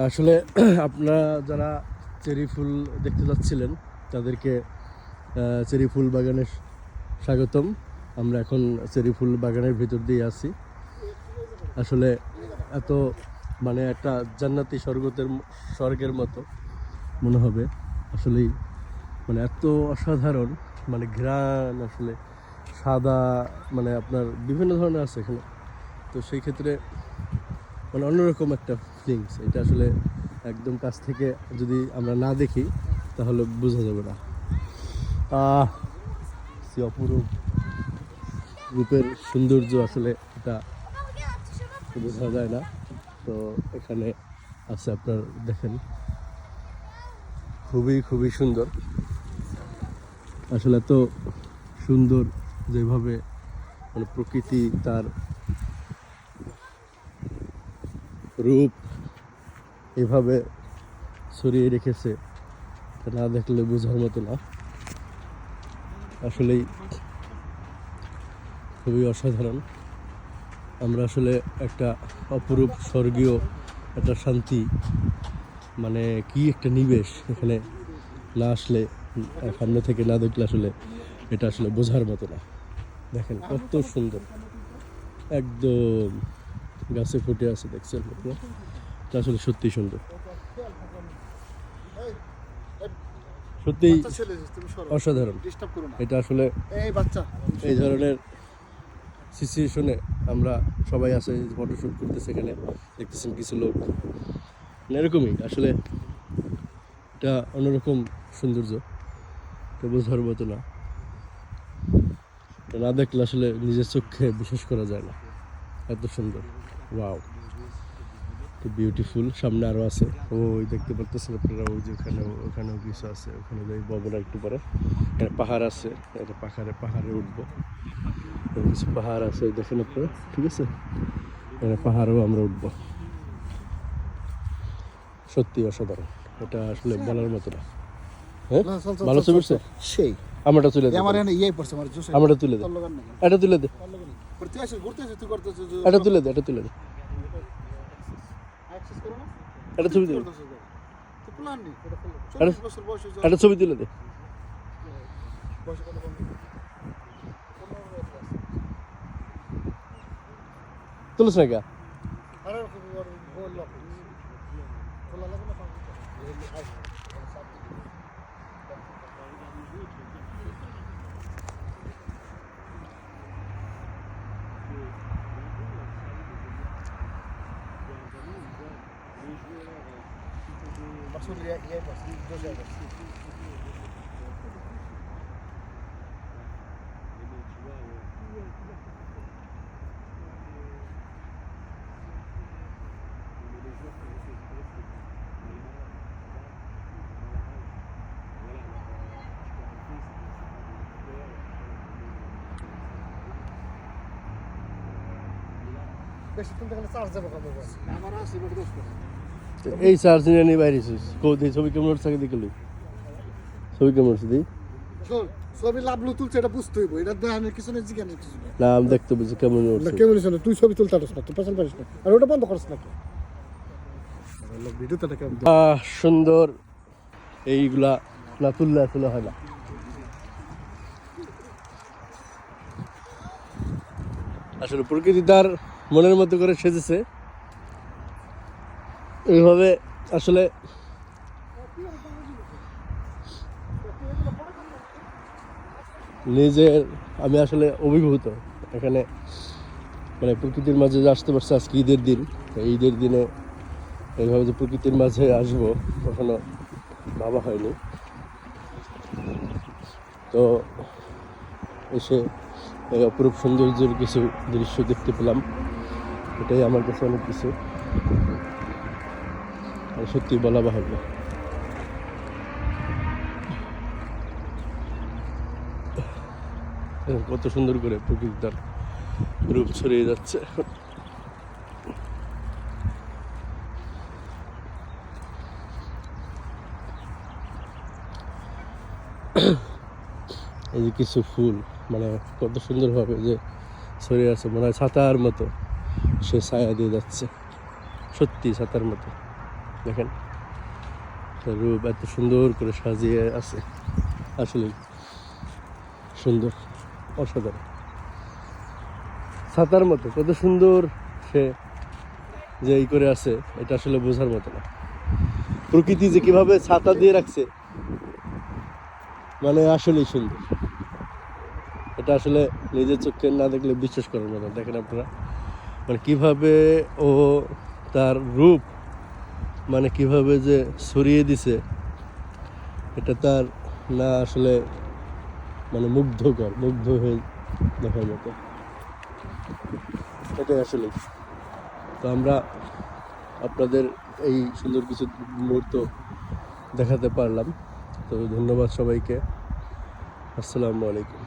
আসলে আপনারা যারা চেরি ফুল দেখতে যাচ্ছিলেন, তাদেরকে চেরি ফুল বাগানে স্বাগতম। আমরা এখন চেরি ফুল বাগানের ভিতর দিয়ে আছি। আসলে এত মানে একটা জান্নাতি স্বর্গতের স্বর্গের মতো মনে হবে। আসলেই মানে এত অসাধারণ মানে ঘ্রাণ, আসলে সাদা মানে আপনার বিভিন্ন ধরনের আছে এখানে। তো সেই ক্ষেত্রে মানে অন্যরকম একটা ফিলিংস এটা আসলে একদম কাছ থেকে যদি আমরা না দেখি, তাহলে বোঝা যাবে না। অপরূপ রূপের সৌন্দর্য আসলে এটা বোঝা যায় না। তো এখানে আছে আপনার, দেখেন, খুবই খুবই সুন্দর। আসলে এত সুন্দর যেভাবে মানে প্রকৃতি তার রূপ এভাবে ছড়িয়ে রেখেছে না দেখলে বোঝার মতো না। আসলেই খুবই অসাধারণ। আমরা আসলে একটা অপরূপ স্বর্গীয় একটা শান্তি মানে কি একটা নিবেশ এখানে না আসলে সামনে থেকে না দেখলে আসলে এটা আসলে বোঝার মতো না। দেখেন কত সুন্দর। একদম গাছে ফুটে আছে, দেখছেন আপনারা? এটা আসলে সত্যি সুন্দর। সরো। অসাধারণ। এটা আসলে এই ধরনের সিচুয়েশনে আমরা সবাই আছে ফটোশ্যুট করতেছে এখানে দেখতেছেন কিছু লোক। মানে এরকমই আসলে এটা অন্যরকম সৌন্দর্য। এটা বোঝার মতো না। না দেখলে আসলে নিজের চোখে বিশ্বাস করা যায় না। এত সুন্দর। ওয়াও বিউটিফুল সামনে আরও আছে। ওই দেখতে পারতেছেন আপনারা ওই যে ওখানে ওখানেও কিছু আছে। ওখানে যাই ববনা একটু পরে। এখানে পাহাড় আছে এটা পাহাড়ে পাহাড়ে উঠবো। কিছু পাহাড় আছে দেখেন আপনারা ঠিক আছে? এখানে পাহাড়েও আমরা উঠবো। সত্যি অসাধারণ। এটা আসলে বলার মতো না। হ্যাঁ? ভালো ছবি উঠছে? সেই। আমারটা তুলে দে। আমার এনে পড়ছে আমার আমারটা তুলে দে। এটা তুলে দে। এটা তুলে দে এটা তুলে দে। অ্যাক্সেস করো না এটা ছবি তুলে দে করতেছিস যে। তুই প্ল্যান নেই এটা করলো আরে- 40 বছর বয়সে যে এটা ছবি তুলে দে বয়সে কত কম তুলিস না কে আরে ওর المقصود يا يبقى جزء بس باش تندغ لصار زبغه بابا مع راسي ما نقدرش এই চার্জ নিয়ে কৌদি ছবি কেমন উঠছে ছবি কেমন উঠছে ছবি লাভলু তুলছে এটা বুঝতে হইব। এটা কিছু নেই জিজ্ঞাসা কিছু নেই না আমি দেখতে বুঝছি কেমন উঠছে। কেমন তুই ছবি তুলতে পারিস না তুই পছন্দ পারিস না। আর ওটা বন্ধ করিস না ভিডিওটা কেমন সুন্দর। এইগুলা না তুললে আসলে হয় না। আসলে প্রকৃতি তার মনের মতো করে সেজেছে। এইভাবে আসলে নিজের, আমি আসলে অভিভূত। এখানে মানে প্রকৃতির মাঝে যে আসতে পারছে আজকে ঈদের দিন ঈদের দিনে এইভাবে যে প্রকৃতির মাঝে আসব কখনো ভাবা হয়নি। তো এসে এই অপরূপ সৌন্দর্যের কিছু দৃশ্য দেখতে পেলাম। এটাই আমার কাছে অনেক কিছু। সত্যি বলা বাহুল্য। কত সুন্দর করে প্রকৃতি রূপ ছড়িয়ে যাচ্ছে। এই যে কিছু ফুল মানে কত সুন্দরভাবে যে ছড়িয়ে আছে, মনে হয় ছাতার মতো সে ছায়া দিয়ে যাচ্ছে। সত্যি ছাতার মতো। দেখেন। রূপ এত সুন্দর করে সাজিয়ে আছে। আসলে সুন্দর, অসাধারণ। ছাতার মতো, কত সুন্দর সে যে এই করে আছে, এটা আসলে বোঝার মতো না। প্রকৃতি যে কীভাবে ছাতা দিয়ে রাখছে মানে আসলেই সুন্দর। এটা আসলে নিজের চোখে না দেখলে বিশ্বাস করার মতো। দেখেন আপনারা মানে কীভাবে ও তার রূপ মানে কীভাবে যে ছড়িয়ে দিছে, এটা তার না আসলে মানে মুগ্ধকর, মুগ্ধ হয়ে দেখার মতো এটাই আসলে। তো আমরা আপনাদের এই সুন্দর কিছু মুহূর্ত দেখাতে পারলাম। তো ধন্যবাদ সবাইকে। আসসালামু আলাইকুম।